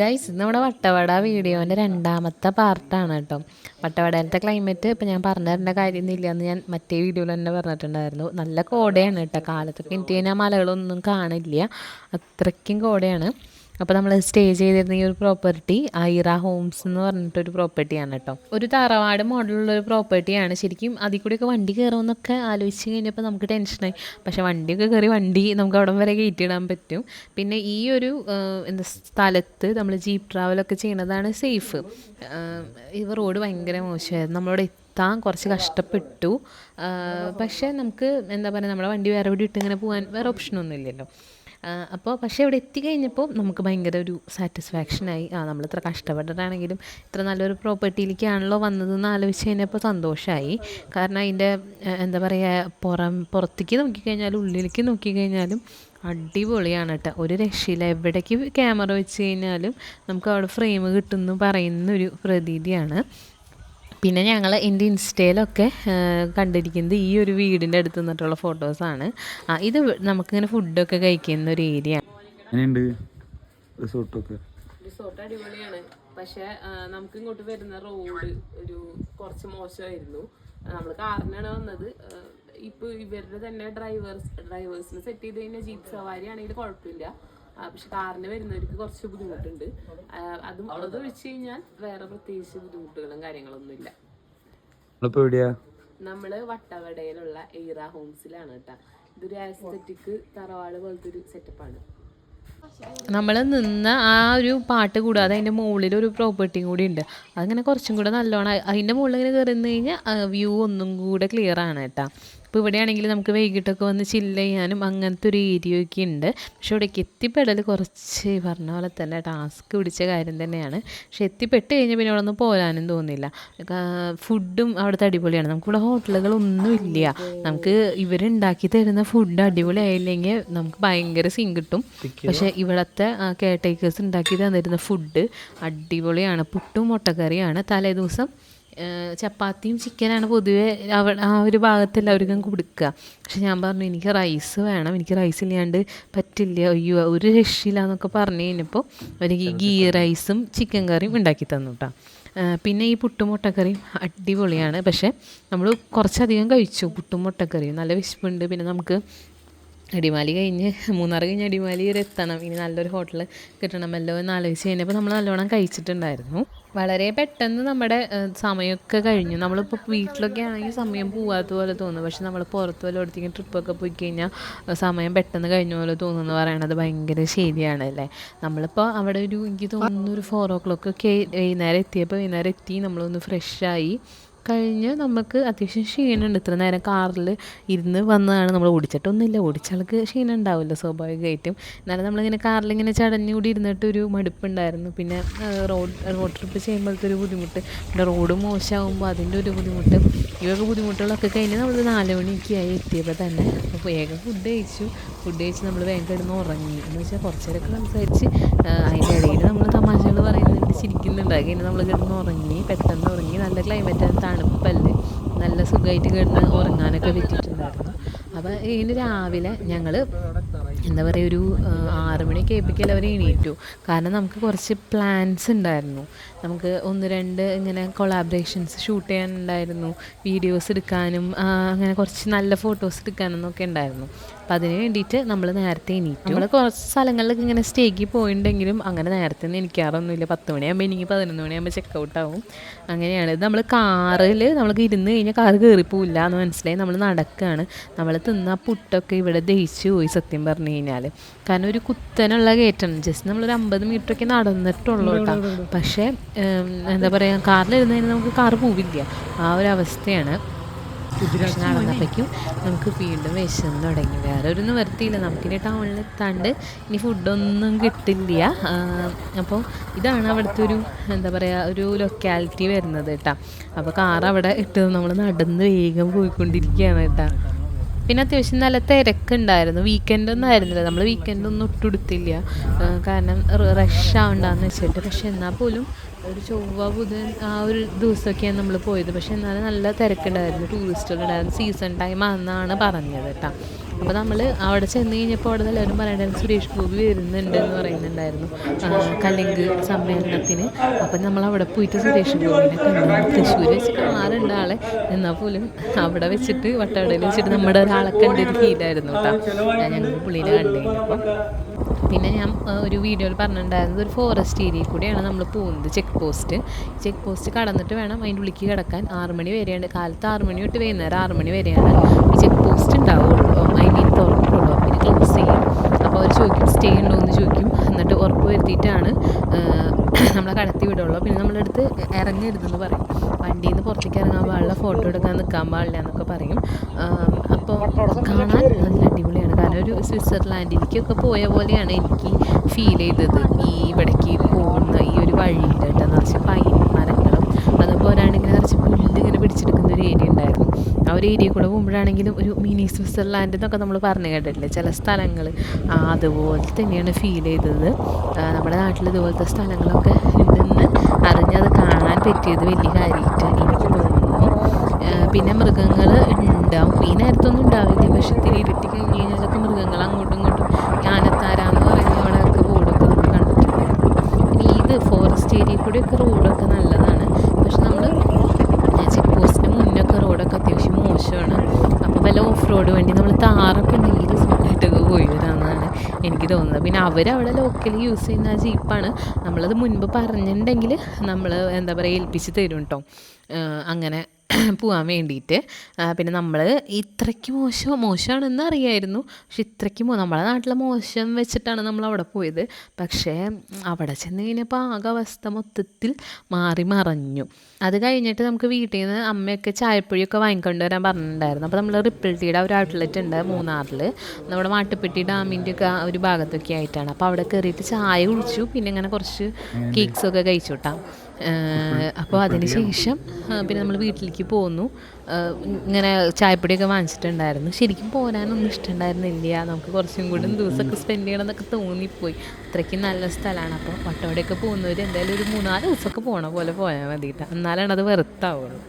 Guys നമ്മുടെ വട്ടവട വീഡിയോന്റെ രണ്ടാമത്തെ പാർട്ടാണ് കേട്ടോ. വട്ടവടയിലത്തെ ക്ലൈമറ്റ് ഇപ്പം ഞാൻ പറഞ്ഞു തരേണ്ട കാര്യമൊന്നുമില്ല എന്ന് ഞാൻ മറ്റേ വീഡിയോയിൽ തന്നെ പറഞ്ഞിട്ടുണ്ടായിരുന്നു. നല്ല കോടയാണ് കേട്ടോ. കാലത്തൊക്കെ എനിക്ക് കഴിഞ്ഞാൽ മലകളൊന്നും കാണില്ല. അത്രയ്ക്കും കോടയാണ്. അപ്പോൾ നമ്മൾ സ്റ്റേ ചെയ്തിരുന്ന ഈ ഒരു പ്രോപ്പർട്ടി ഐറ ഹോംസ് എന്ന് പറഞ്ഞിട്ടൊരു പ്രോപ്പർട്ടിയാണ് കേട്ടോ ഒരു തറവാട് മോഡലുള്ള ഒരു പ്രോപ്പർട്ടിയാണ് ശരിക്കും അതിൽ കൂടിയൊക്കെ വണ്ടി കയറുമെന്നൊക്കെ ആലോചിച്ച് കഴിഞ്ഞപ്പോൾ നമുക്ക് ടെൻഷനായി പക്ഷെ വണ്ടിയൊക്കെ കയറി വണ്ടി നമുക്ക് അവിടം വരെ കയറ്റിയിടാൻ പറ്റും. പിന്നെ ഈ ഒരു എന്താ സ്ഥലത്ത് നമ്മൾ ജീപ്പ് ട്രാവലൊക്കെ ചെയ്യുന്നതാണ് സേഫ് ഇവ റോഡ് ഭയങ്കര മോശമായിരുന്നു. നമ്മളോട് എത്താൻ കുറച്ച് കഷ്ടപ്പെട്ടു. പക്ഷേ നമുക്ക് എന്താ പറയുക നമ്മുടെ വണ്ടി വേറെ ഇട്ട് ഇങ്ങനെ പോകാൻ വേറെ ഓപ്ഷനൊന്നും ഇല്ലല്ലോ. അപ്പോൾ പക്ഷേ ഇവിടെ എത്തിക്കഴിഞ്ഞപ്പോൾ നമുക്ക് ഭയങ്കര ഒരു സാറ്റിസ്ഫാക്ഷനായി ആ നമ്മൾ ഇത്ര കഷ്ടപ്പെട്ടിട്ടാണെങ്കിലും ഇത്ര നല്ലൊരു പ്രോപ്പർട്ടിയിലേക്കാണല്ലോ വന്നതെന്ന് ആലോചിച്ച് കഴിഞ്ഞപ്പോൾ സന്തോഷമായി കാരണം അതിന്റെ എന്താ പറയുക പുറം പുറത്തേക്ക് നോക്കിക്കഴിഞ്ഞാലും ഉള്ളിലേക്ക് നോക്കിക്കഴിഞ്ഞാലും അടിപൊളിയാണ് കേട്ടോ ഒരു രക്ഷയില്ല. എവിടേക്ക് ക്യാമറ വെച്ച് കഴിഞ്ഞാലും നമുക്ക് അവിടെ ഫ്രെയിം കിട്ടുമെന്ന് പറയുന്ന ഒരു പ്രതീതിയാണ്. പിന്നെ ഞങ്ങൾ എന്റെ ഇൻസ്റ്റയിലൊക്കെ കണ്ടിരിക്കുന്നത് ഈ ഒരു വീടിന്റെ അടുത്ത് നിന്നിട്ടുള്ള ഫോട്ടോസാണ് ആ ഇത് നമുക്കിങ്ങനെ ഫുഡൊക്കെ കഴിക്കുന്ന ഒരു ഏരിയ റിസോർട്ടൊക്കെ? റിസോർട്ട് അടിപൊളിയാണ്. പക്ഷേ നമുക്ക് ഇങ്ങോട്ട് വരുന്ന റോഡ് ഒരു കുറച്ച് മോശമായിരുന്നു. നമ്മൾ കാറിനാണ് വന്നത്. ഇപ്പോൾ ഇവരുടെ തന്നെ ഡ്രൈവേഴ്സ് ഡ്രൈവേഴ്സിന് സെറ്റ് ചെയ്ത് കഴിഞ്ഞാൽ ജീപ്പ് സവാരി ആണെങ്കിൽ കുഴപ്പമില്ല. പക്ഷെ കാറിന് വരുന്നവർക്ക് കുറച്ച് ബുദ്ധിമുട്ടുണ്ട്. അതും അത് ഒഴിച്ച് കഴിഞ്ഞാൽ വേറെ പ്രത്യേകിച്ച് ബുദ്ധിമുട്ടുകളും കാര്യങ്ങളൊന്നും ഇല്ല നമ്മൾ വട്ടവടയിലുള്ള എയ്റ ഹോംസിലാണ് കേട്ടോ. ഇതൊരു ആസ്തറ്റിക് തറവാട് പോലത്തെ ഒരു സെറ്റപ്പാണ് നമ്മൾ നിന്ന ആ ഒരു പാട്ട് കൂടാതെ അതിന്റെ മുകളിൽ ഒരു പ്രോപ്പർട്ടിയും കൂടി ഉണ്ട്. അതങ്ങനെ കുറച്ചും കൂടെ നല്ലോണം അതിന്റെ മുകളിൽ ഇങ്ങനെ കയറുന്നു കഴിഞ്ഞാൽ വ്യൂ ഒന്നും കൂടെ ക്ലിയർ ആണ് കേട്ടോ. ഇപ്പോൾ ഇവിടെയാണെങ്കിൽ നമുക്ക് വൈകിട്ടൊക്കെ വന്ന് ചില്ല് ചെയ്യാനും അങ്ങനത്തെ ഒരു ഏരിയയൊക്കെ ഉണ്ട്. പക്ഷെ ഇവിടേക്ക് എത്തിപ്പെടൽ കുറച്ച് പറഞ്ഞ പോലെ തന്നെ ടാസ്ക് പിടിച്ച കാര്യം തന്നെയാണ്. പക്ഷെ എത്തിപ്പെട്ട് കഴിഞ്ഞാൽ പിന്നെ അവിടെ നിന്ന് പോരാനും തോന്നില്ല. ഫുഡും അവിടുത്തെ അടിപൊളിയാണ്. നമുക്കിവിടെ ഹോട്ടലുകളൊന്നും ഇല്ല. നമുക്ക് ഇവരുണ്ടാക്കി തരുന്ന ഫുഡ് അടിപൊളിയായില്ലെങ്കിൽ നമുക്ക് ഭയങ്കര സീൻ കിട്ടും. പക്ഷേ ഇവിടുത്തെ കെയർ ടേക്കേഴ്സ് ഉണ്ടാക്കി തന്നിരുന്ന ഫുഡ് അടിപൊളിയാണ്. പുട്ടും മുട്ടക്കറിയാണ്. തലേ ദിവസം ചപ്പാത്തിയും ചിക്കനാണ് പൊതുവേ അവ ആ ഒരു ഭാഗത്ത് എല്ലാവർക്കും കൊടുക്കുക. പക്ഷെ ഞാൻ പറഞ്ഞു എനിക്ക് റൈസ് വേണം. എനിക്ക് റൈസ് ഇല്ലാണ്ട് പറ്റില്ല. അയ്യോ ഒരു രക്ഷയില്ല എന്നൊക്കെ പറഞ്ഞു കഴിഞ്ഞപ്പോൾ അവർക്ക് ഗീ റൈസും ചിക്കൻ കറിയും ഉണ്ടാക്കി തന്നു കേട്ടോ പിന്നെ ഈ പുട്ടും മുട്ടക്കറിയും അടിപൊളിയാണ്. പക്ഷേ നമ്മൾ കുറച്ചധികം കഴിച്ചു പുട്ടും മുട്ടക്കറിയും. നല്ല വിശപ്പുണ്ട്. പിന്നെ നമുക്ക് അടിമാലി കഴിഞ്ഞ് മൂന്നാർ കഴിഞ്ഞ് അടിമാലി വരെ എത്തണം. ഇനി നല്ലൊരു ഹോട്ടൽ കിട്ടണമല്ലോ എന്ന് ആലോചിച്ച് കഴിഞ്ഞപ്പോൾ നമ്മൾ നല്ലോണം കഴിച്ചിട്ടുണ്ടായിരുന്നു. വളരെ പെട്ടെന്ന് നമ്മുടെ സമയമൊക്കെ കഴിഞ്ഞു. നമ്മളിപ്പോൾ വീട്ടിലൊക്കെ ആണെങ്കിൽ സമയം പോവാത്ത പോലെ തോന്നും. പക്ഷെ നമ്മൾ പുറത്ത് വല്ല ഇടത്തേക്ക് ട്രിപ്പൊക്കെ പോയി കഴിഞ്ഞാൽ സമയം പെട്ടെന്ന് കഴിഞ്ഞ പോലെ തോന്നുന്നു എന്ന് പറയണത് ഭയങ്കര ശരിയാണ് അല്ലേ? നമ്മളിപ്പോൾ അവിടെ ഒരു എനിക്ക് തോന്നുന്നു ഒരു ഫോർ ഓ ക്ലോക്ക് ഒക്കെ വൈകുന്നേരം എത്തിയപ്പോൾ വൈകുന്നേരം എത്തി നമ്മളൊന്ന് ഫ്രഷായി കഴിഞ്ഞ് നമുക്ക് അത്യാവശ്യം ക്ഷീണമുണ്ട്. ഇത്ര നേരം കാറിൽ ഇരുന്ന് വന്നതാണ് നമ്മൾ ഓടിച്ചിട്ടൊന്നുമില്ല. ഓടിച്ചാൾക്ക് ക്ഷീണം ഉണ്ടാവില്ല സ്വാഭാവികമായിട്ടും. എന്നാലും നമ്മളിങ്ങനെ കാറിലിങ്ങനെ ചടഞ്ഞുകൂടി ഇരുന്നിട്ട് ഒരു മടുപ്പുണ്ടായിരുന്നു. പിന്നെ റോഡ് റോഡ് ട്രിപ്പ് ചെയ്യുമ്പോഴത്തെ ഒരു ബുദ്ധിമുട്ട്. പിന്നെ റോഡ് മോശമാകുമ്പോൾ അതിന്റെ ഒരു ബുദ്ധിമുട്ട്. ഇവയൊക്കെ ബുദ്ധിമുട്ടുകളൊക്കെ കഴിഞ്ഞ് നമ്മൾ നാല് മണിക്ക് ആയി എത്തിയപ്പോൾ തന്നെ അപ്പോൾ വേഗം ഫുഡ് കഴിച്ചു. ഫുഡ് കഴിച്ച് നമ്മൾ വേഗം കിടന്ന് ഉറങ്ങി. എന്ന് വെച്ചാൽ കുറച്ച് നേരമൊക്കെ സംസാരിച്ച് അതിന്റെ ഇടയിൽ നമ്മൾ തമാശകൾ പറയുന്നുണ്ട് ചിരിക്കുന്നുണ്ട്. കഴിഞ്ഞ് നമ്മൾ കിടന്ന് ഉറങ്ങി പെട്ടെന്ന് ഉറങ്ങി. നല്ല ക്ലൈമറ്റ് തണുപ്പല്ലേ? നല്ല സുഖമായിട്ട് കിടന്ന് ഉറങ്ങാനൊക്കെ പറ്റിയിട്ടുണ്ടായിരുന്നു അപ്പോൾ ഇതിന് രാവിലെ ഞങ്ങൾ എന്താ പറയുക ഒരു ആറ് മണിയൊക്കെ ആയപ്പോഴേക്കും അവർ എണീറ്റു. കാരണം നമുക്ക് കുറച്ച് പ്ലാൻസ് ഉണ്ടായിരുന്നു. നമുക്ക് ഒന്ന് രണ്ട് ഇങ്ങനെ കൊളാബറേഷൻസ് ഷൂട്ട് ചെയ്യാനുണ്ടായിരുന്നു. വീഡിയോസ് എടുക്കാനും അങ്ങനെ കുറച്ച് നല്ല ഫോട്ടോസ് എടുക്കാനെന്നൊക്കെ ഉണ്ടായിരുന്നു. അപ്പം അതിന് വേണ്ടിയിട്ട് നമ്മൾ നേരത്തെ എണീറ്റു. നമ്മൾ കുറച്ച് സ്ഥലങ്ങളിലൊക്കെ ഇങ്ങനെ സ്റ്റേക്ക് പോയിട്ടുണ്ടെങ്കിലും അങ്ങനെ നേരത്തെ ഒന്നും എനിക്കാറൊന്നുമില്ല പത്ത് മണിയാകുമ്പോൾ എനിക്ക് പതിനൊന്ന് മണിയാകുമ്പോൾ ചെക്ക് ഔട്ട് ആവും. അങ്ങനെയാണ്. ഇത് നമ്മൾ കാറിൽ നമ്മൾക്ക് ഇരുന്ന് കഴിഞ്ഞാൽ കാറ് കയറിപ്പോവില്ല എന്ന് മനസ്സിലായി. നമ്മൾ നടക്കുകയാണ് നമ്മൾ തിന്ന പുട്ടൊക്കെ ഇവിടെ ദഹിച്ചു പോയി സത്യം പറഞ്ഞു കഴിഞ്ഞാൽ കാരണം ഒരു കുത്തനുള്ള കയറ്റണം ജസ്റ്റ് നമ്മളൊരു അമ്പത് മീറ്ററൊക്കെ നടന്നിട്ടുള്ളൂ കേട്ടോ. പക്ഷേ എന്താ പറയുക കാറിലിരുന്നതിന് നമുക്ക് കാർ പോവില്ല. ആ ഒരു അവസ്ഥയാണ്. നടന്നപ്പോഴേക്കും നമുക്ക് വീണ്ടും വിശന്ന് തുടങ്ങി. വേറെ ഒരു നിവർത്തിയില്ല നമുക്കിനി ടൗണിൽ എത്താണ്ട് ഇനി ഫുഡൊന്നും കിട്ടില്ല. അപ്പോൾ ഇതാണ് അവിടുത്തെ ഒരു എന്താ പറയുക ഒരു ലൊക്കാലിറ്റി വരുന്നത് കേട്ടോ. അപ്പോൾ കാർ അവിടെ ഇട്ട് നമ്മൾ നടന്ന് വേഗം പോയിക്കൊണ്ടിരിക്കുകയാണ് കേട്ടോ. പിന്നെ അത്യാവശ്യം നല്ല തിരക്കുണ്ടായിരുന്നു. വീക്കെൻഡ് ഒന്നും ആയിരുന്നില്ല. നമ്മൾ വീക്കെൻഡ് ഒന്നും ഒട്ടും എടുത്തില്ല കാരണം റഷ് ആവണ്ടെന്ന് വെച്ചിട്ട്. പക്ഷെ എന്നാൽ പോലും ഒരു ചൊവ്വ ബുധൻ ആ ഒരു ദിവസമൊക്കെയാണ് നമ്മൾ പോയത്. പക്ഷെ എന്നാലും നല്ല തിരക്കുണ്ടായിരുന്നു. ടൂറിസ്റ്റുകളുണ്ടായിരുന്നു സീസൺ ടൈം ആണെന്നാണ് പറഞ്ഞത് കേട്ടോ. അപ്പോൾ നമ്മൾ അവിടെ ചെന്ന് കഴിഞ്ഞപ്പോൾ അവിടെ എല്ലാവരും പറയണ്ടായിരുന്നു സുരേഷ് ഗോപി വരുന്നുണ്ട് എന്ന് പറയുന്നുണ്ടായിരുന്നു. കലിങ്ക് സമ്മേളനത്തിന്. അപ്പം നമ്മൾ അവിടെ പോയിട്ട് സുരേഷ് ഗോപിനെ കണ്ടു. തൃശ്ശൂർ വെച്ച് കാണാറുണ്ട് ആളെ. എന്നാൽ പോലും അവിടെ വെച്ചിട്ട് വട്ടവടയിൽ വെച്ചിട്ട് നമ്മുടെ ഒരാളെ കണ്ടൊരു ഫീലായിരുന്നു കേട്ടോ. ഞങ്ങൾ പുള്ളീനെ കണ്ടു കഴിഞ്ഞപ്പോൾ പിന്നെ ഞാൻ ഒരു വീഡിയോയിൽ പറഞ്ഞിട്ടുണ്ടായിരുന്നത് ഒരു ഫോറസ്റ്റ് ഏരിയയിൽ കൂടിയാണ് നമ്മൾ പോകുന്നത് ചെക്ക് പോസ്റ്റ് ചെക്ക് പോസ്റ്റ് കടന്നിട്ട് വേണം അതിന്റെ ഉള്ളിലേക്ക് കിടക്കാൻ. ആറ് മണി വരെയാണ്. കാലത്ത് ആറ് മണി തൊട്ട് വൈകുന്നേരം ആറ് മണി വരെയാണ്. ഈ ചെക്ക് പോസ്റ്റ് ഉണ്ടാവുള്ളൂ. ഐ മീൻ തുറക്കുള്ളൂ പിന്നെ ക്ലോസ് ചെയ്യും അപ്പോൾ അവർ ചോദിക്കും സ്റ്റേ ഉണ്ടോ? എന്ന് ചോദിക്കും. എന്നിട്ട് ഉറപ്പ് വരുത്തിയിട്ടാണ് നമ്മളെ കടത്തി വിടുള്ളൂ. പിന്നെ നമ്മളടുത്ത് ഇറങ്ങരുതെന്ന് പറയും. വണ്ടിയിൽ നിന്ന് പുറത്തേക്ക് ഇറങ്ങാൻ പാടില്ല ഫോട്ടോ എടുക്കാൻ നിൽക്കാൻ പാടില്ല എന്നൊക്കെ പറയും. അപ്പോൾ കാണാൻ നല്ല അടിപൊളിയാണ്. കാരണം ഒരു സ്വിറ്റ്സർലാൻഡിലേക്കൊക്കെ പോയ പോലെയാണ് എനിക്ക് ഫീൽ ചെയ്തത് ഈ ഇവിടേക്ക് പോകുന്ന ഈ ഒരു വഴിയിൽ കേട്ടോ നിറച്ച് പൈൻ മരങ്ങളും അതുപോലെയാണെങ്കിൽ നിറച്ച് പുല്ല് ഇങ്ങനെ പിടിച്ചെടുക്കുന്ന ഒരു ഏരിയ ഉണ്ടായിരുന്നു ആ ഒരു ഏരിയ കൂടെ പോകുമ്പോഴാണെങ്കിലും ഒരു മിനി സ്വിറ്റ്സർലാൻഡ് എന്നൊക്കെ നമ്മൾ പറഞ്ഞു കേട്ടിട്ടില്ലേ? ചില സ്ഥലങ്ങൾ അതുപോലെ തന്നെയാണ് ഫീൽ ചെയ്തത്. നമ്മുടെ നാട്ടിൽ ഇതുപോലത്തെ സ്ഥലങ്ങളൊക്കെ ഉണ്ടെന്ന് അറിഞ്ഞത് കാണാൻ പറ്റിയത് വലിയ കാര്യമായിട്ട് എനിക്ക് തോന്നുന്നു പിന്നെ മൃഗങ്ങൾ ഉണ്ടാവും. ഈ നേരത്തൊന്നും ഉണ്ടാവില്ല. പക്ഷെ ഇത്തിരി ഇരുട്ടി കഴിഞ്ഞ് കഴിഞ്ഞാലൊക്കെ മൃഗങ്ങൾ അങ്ങോട്ടും ഇങ്ങോട്ടും എന്ന് പറയുന്ന അവിടെയൊക്കെ ബോർഡൊക്കെ പിന്നെ ഇത് ഫോറസ്റ്റ് ഏരിയ കൂടെയൊക്കെ റോഡൊക്കെ നല്ലതാണ് പക്ഷെ നമ്മൾ ചെക്ക് പോസ്റ്റിന് മുന്നൊക്കെ റോഡൊക്കെ അത്യാവശ്യം മോശമാണ് അപ്പോൾ വല്ല ഓഫ് റോഡ് വണ്ടി നമ്മൾ താറൊക്കെ ഉണ്ടെങ്കിൽ സുഖമായിട്ടൊക്കെ പോയി വരാമെന്നാണ് എനിക്ക് തോന്നുന്നത്. പിന്നെ അവരവിടെ ലോക്കലി യൂസ് ചെയ്യുന്ന ആ ജീപ്പാണ് നമ്മളത് മുൻപ് പറഞ്ഞിട്ടുണ്ടെങ്കിൽ നമ്മൾ എന്താ പറയുക ഏൽപ്പിച്ച് തരും കേട്ടോ അങ്ങനെ പോകാൻ വേണ്ടിയിട്ട്. പിന്നെ നമ്മൾ ഇത്രയ്ക്ക് മോശം മോശമാണെന്ന് അറിയായിരുന്നു. പക്ഷെ ഇത്രയ്ക്ക് മോ നമ്മളെ നാട്ടിലെ മോശം വെച്ചിട്ടാണ് നമ്മൾ അവിടെ പോയത്. പക്ഷേ അവിടെ ചെന്ന് കഴിഞ്ഞപ്പോൾ ആകെ അവസ്ഥ മൊത്തത്തിൽ മാറി മറഞ്ഞു. അത് കഴിഞ്ഞിട്ട് നമുക്ക് വീട്ടിൽ നിന്ന് അമ്മയൊക്കെ ചായപ്പൊഴിയൊക്കെ വാങ്ങിക്കൊണ്ട് വരാൻ പറഞ്ഞിട്ടുണ്ടായിരുന്നു. അപ്പോൾ നമ്മൾ റിപ്പിൾ ടീയുടെ ഒരു ഔട്ട്ലെറ്റ് ഉണ്ട് മൂന്നാറിൽ നമ്മുടെ മാട്ടുപ്പെട്ടി ഡാമിന്റെ ഒക്കെ ഒരു ഭാഗത്തൊക്കെ ആയിട്ടാണ്. അപ്പോൾ അവിടെ കയറിയിട്ട് ചായ കുടിച്ചു. പിന്നെ ഇങ്ങനെ കുറച്ച് കേക്ക്സൊക്കെ കഴിച്ചു കേട്ടോ അപ്പോൾ അതിന് ശേഷം പിന്നെ നമ്മൾ വീട്ടിലേക്ക് പോന്നു. ഇങ്ങനെ ചായപ്പൊടിയൊക്കെ വാങ്ങിച്ചിട്ടുണ്ടായിരുന്നു. ശരിക്കും പോരാനൊന്നും ഇഷ്ടമുണ്ടായിരുന്നില്ല. നമുക്ക് കുറച്ചും കൂടി ദിവസമൊക്കെ സ്പെൻഡ് ചെയ്യണം എന്നൊക്കെ തോന്നിപ്പോയി. അത്രയ്ക്കും നല്ല സ്ഥലമാണ്. അപ്പോൾ വട്ടവടയൊക്കെ പോകുന്നവർ എന്തായാലും ഒരു മൂന്നാൽ ദിവസമൊക്കെ പോണ പോലെ പോയാൽ മതി എന്നാലാണ് അത് വെറുത്താവുള്ളൂ.